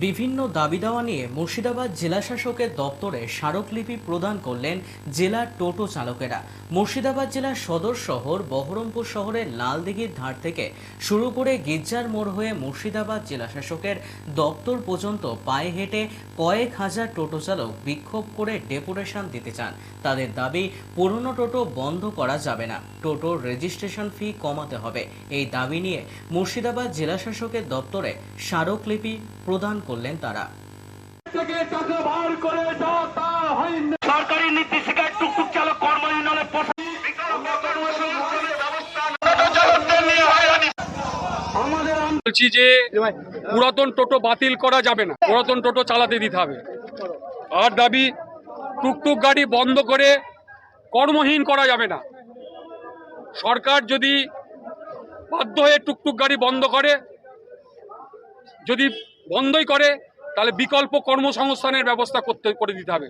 বিভিন্ন দাবি দাওয়া নিয়ে মুর্শিদাবাদ জেলাশাসকের দপ্তরে স্মারকলিপি প্রদান করলেন জেলার টোটো চালকেরা। মুর্শিদাবাদ জেলার সদর শহর বহরমপুর শহরের লালদিঘির ধার থেকে শুরু করে গির্জার মোড় হয়ে মুর্শিদাবাদ জেলাশাসকের দপ্তর পর্যন্ত পায়ে হেঁটে কয়েক হাজার টোটো চালক বিক্ষোভ করে ডেপুটেশন দিতে চান। তাদের দাবি, পুরনো টোটো বন্ধ করা যাবে না, টোটোর রেজিস্ট্রেশন ফি কমাতে হবে। এই দাবি নিয়ে মুর্শিদাবাদ জেলাশাসকের দপ্তরে স্মারকলিপি প্রদান করলেন তারা। থেকে টাকা বার করে যা তা হয়নি সরকারি নির্দেশিকায় টুকটুক চালক কর্মহীনলে বলছি যে পুরাতন টোটো বাতিল করা যাবে না। পুরাতন টোটো চালাতে দিতে হবে। আর দাবি টুকটুক গাড়ি বন্ধ করে কর্মহীন করা যাবে না। সরকার যদি বাধ্য হয়ে টুকটুক গাড়ি বন্ধ করে যদি বন্ধই করে, তাহলে বিকল্প কর্মসংস্থানের ব্যবস্থা করতে, করে দিতে হবে।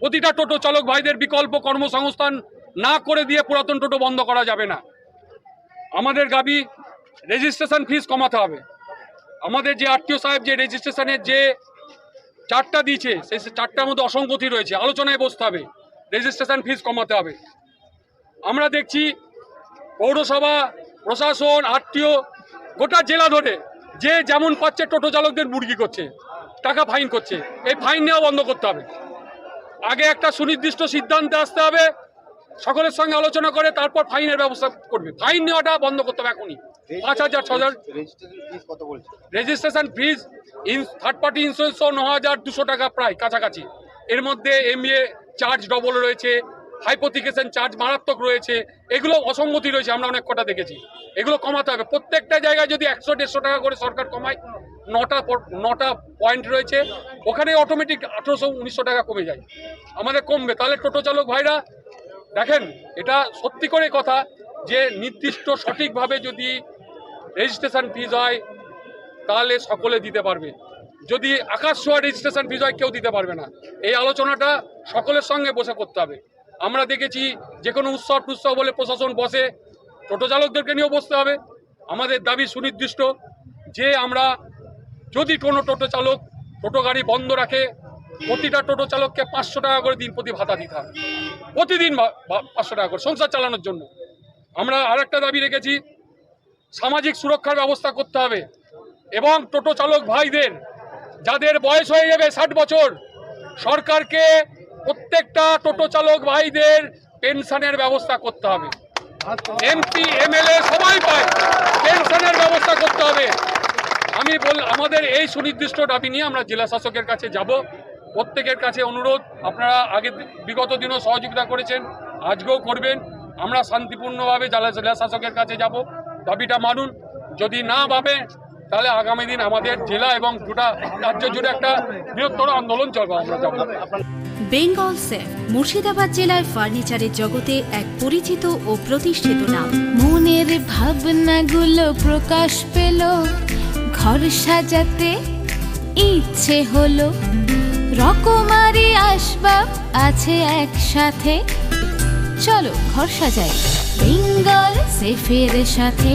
প্রতিটা টোটো চালক ভাইদের বিকল্প কর্মসংস্থান না করে দিয়ে পুরাতন টোটো বন্ধ করা যাবে না। আমাদের গাবি রেজিস্ট্রেশন ফিস কমাতে হবে। আমাদের যে আরটিও সাহেব যে রেজিস্ট্রেশনের যে চারটা দিয়েছে, সেই চারটার মধ্যে অসঙ্গতি রয়েছে। আলোচনায় বসতে হবে। রেজিস্ট্রেশন ফিস কমাতে হবে। আমরা দেখছি পৌরসভা, প্রশাসন, আরটিও, গোটা জেলা ধরে যে যেমন পাচ্ছে টোটো চালকদের মুরগি করছে টাকা ফাইন করছে এই ফাইন নেওয়া বন্ধ করতে হবে। আগে একটা সুনির্দিষ্ট সিদ্ধান্তে আসতে হবে সকলের সঙ্গে আলোচনা করে তারপর ফাইনের ব্যবস্থা করবে। ফাইন নেওয়াটা বন্ধ করতে হবে এখনই। পাঁচ হাজার ছ হাজার। রেজিস্ট্রেশন ফিস কত বলছে? Registration fees in third party insurance ন হাজার দুশো টাকা প্রায় কাছাকাছি। এর মধ্যে এমবিএ চার্জ ডবল রয়েছে হাইপোথিকেশন চার্জ মারাত্মক রয়েছে, এগুলো অসঙ্গতি রয়েছে, আমরা অনেক কটা দেখেছি। এগুলো কমাতে হবে। প্রত্যেকটা জায়গায় যদি একশো, দেড়শো টাকা করে সরকার কমায়, নটা নটা পয়েন্ট রয়েছে, ওখানে অটোমেটিক আঠেরোশো, উনিশশো টাকা কমে যায়। আমাদের কমবে। তাহলে টোটো চালক ভাইরা, দেখেন, এটা সত্যি করে কথা যে নির্দিষ্ট সঠিকভাবে যদি রেজিস্ট্রেশন ফিজ হয়, তাহলে সকলে দিতে পারবে। যদি আকাশ ছোঁয়া রেজিস্ট্রেশন ফিজ হয়, কেউ দিতে পারবে না। এই আলোচনাটা সকলের সঙ্গে বসে করতে হবে। আমরা দেখেছি যে কোনো উৎসব টুৎসব বলে প্রশাসন বসে, টোটো চালকদেরকে নিয়েও বসতে হবে। আমাদের দাবি সুনির্দিষ্ট যে আমরা যদি কোনো টোটো চালক, টোটো গাড়ি বন্ধ রাখে, প্রতিটা টোটো চালককে পাঁচশো টাকা করে দিন প্রতি ভাতা দিতে হবে। প্রতিদিন পাঁচশো টাকা করে সংসার চালানোর জন্য। আমরা আরেকটা দাবি রেখেছি, সামাজিক সুরক্ষার ব্যবস্থা করতে হবে এবং টোটো চালক ভাইদের, যাদের বয়স হয়ে যাবে ষাট বছর, সরকারকে প্রত্যেকটা টোটো চালক ভাইদের পেনশনের ব্যবস্থা করতে হবে। এমপি এমএলএ সবাই পায়, পেনশনের ব্যবস্থা করতে হবে। আমি বল আমাদের এই সুনির্দিষ্ট দাবি নিয়ে আমরা জেলা শাসকের কাছে যাব। প্রত্যেকের কাছে অনুরোধ, আপনারা আগে বিগত দিনও সহযোগিতা করেছেন, আজকেও করবেন। আমরা শান্তিপূর্ণভাবে জেলা জেলা শাসকের কাছে যাব। দাবিটা মানুন। যদি না ভাবে তাহলে আগামী দিন আমাদের জেলা এবং গোটা রাজ্য জুড়ে একটা বৃহত্তর আন্দোলন চলবে আমরা যাব বেঙ্গল সেফ মুর্শিদাবাদ জেলায় ফার্নিচারের জগতে এক পরিচিত ও প্রতিষ্ঠিত নাম। মনের ভাবনাগুলো প্রকাশ পেল, ঘর সাজাতে ইচ্ছে হলো। রকমারি আসবাব আছে একসাথে। চলো ঘর সাজাই। বেঙ্গল সেফের সাথে।